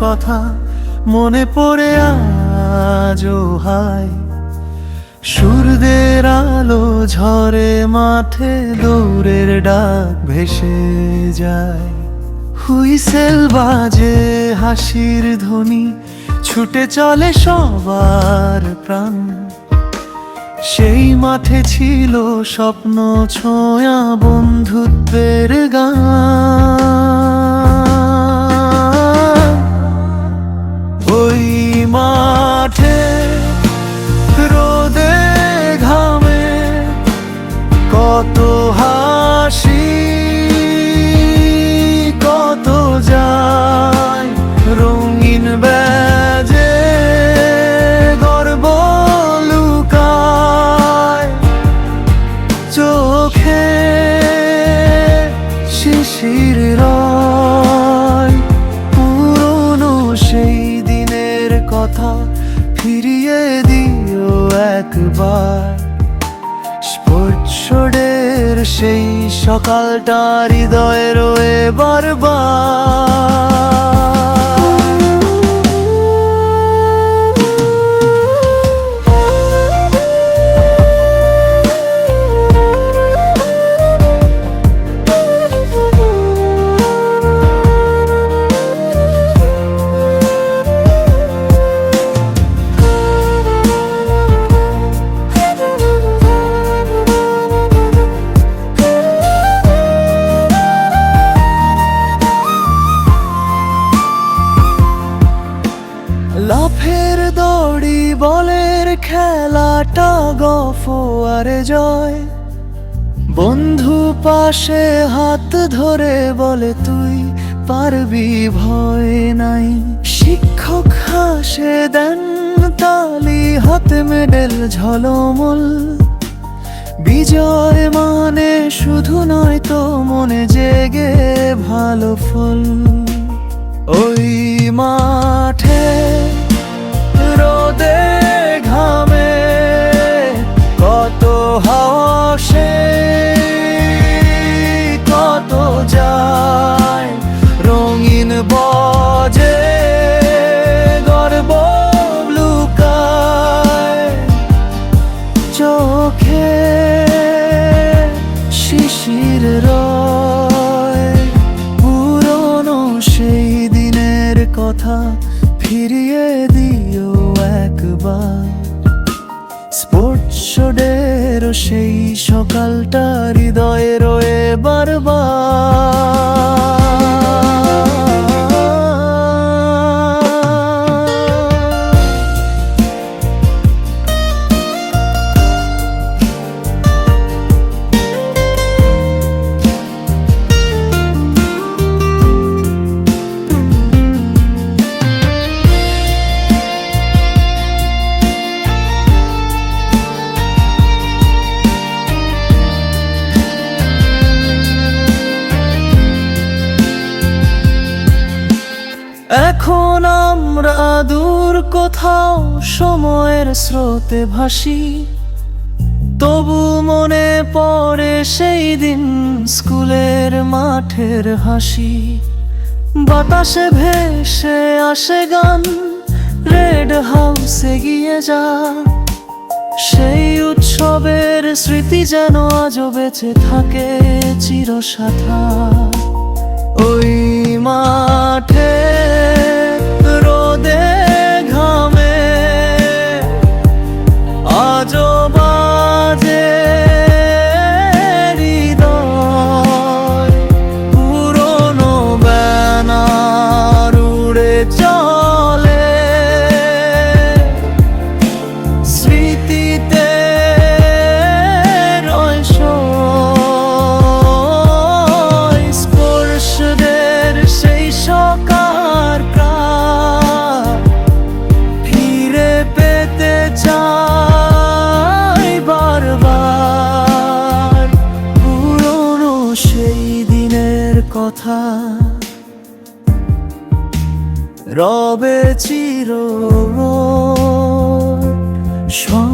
কথা মনে পড়ে আজও হায়। সূর্যের আলো ঝরে মাঠে দৌড়ের ডাক ভেসে যায়। হুইসেল বাজে হাসির ধ্বনি, ছুটে চলে সবার প্রাণ। সেই মাঠে ছিল স্বপ্ন ছোঁয়া বন্ধুত্বের গান। মাঠে রোদে ঘামে কত হাসি কত যায় রঙিন ব্যাজে গর্ব লুকায় চোখে শিশির ফিরিয়ে দিও একবার। স্পোর্টসডের সেই সকালটা হৃদয় রয়ে লাফের বলের খেলাটা গফোয়ারে জয়। বন্ধু পাশে হাত ধরে বলে, তুই পারবি ভয় নাই। শিক্ষক হাসে, দেন তালি হাতে মেডেল ঝলমল। বিজয় মানে শুধু নয় তো, মনে জেগে ভালো ফল। কথা ফিরিয়ে দিও একবার। স্পোর্টস শোডের সেই সকালটা হৃদয়ে রয়ে বারবার। এখন আমরা দূর কোথাও সময়ের স্রোতে ভাসি। তবু মনে পড়ে সেই দিন স্কুলের মাঠের হাসি। বাতাসে ভেসে আসে গান, রেড হাউসে গিয়ে যা। সেই উৎসবের স্মৃতি যেন আজও বেঁচে থাকে চিরসাথা ওই মাঠে কথা। রবে চির সংজ্ঞা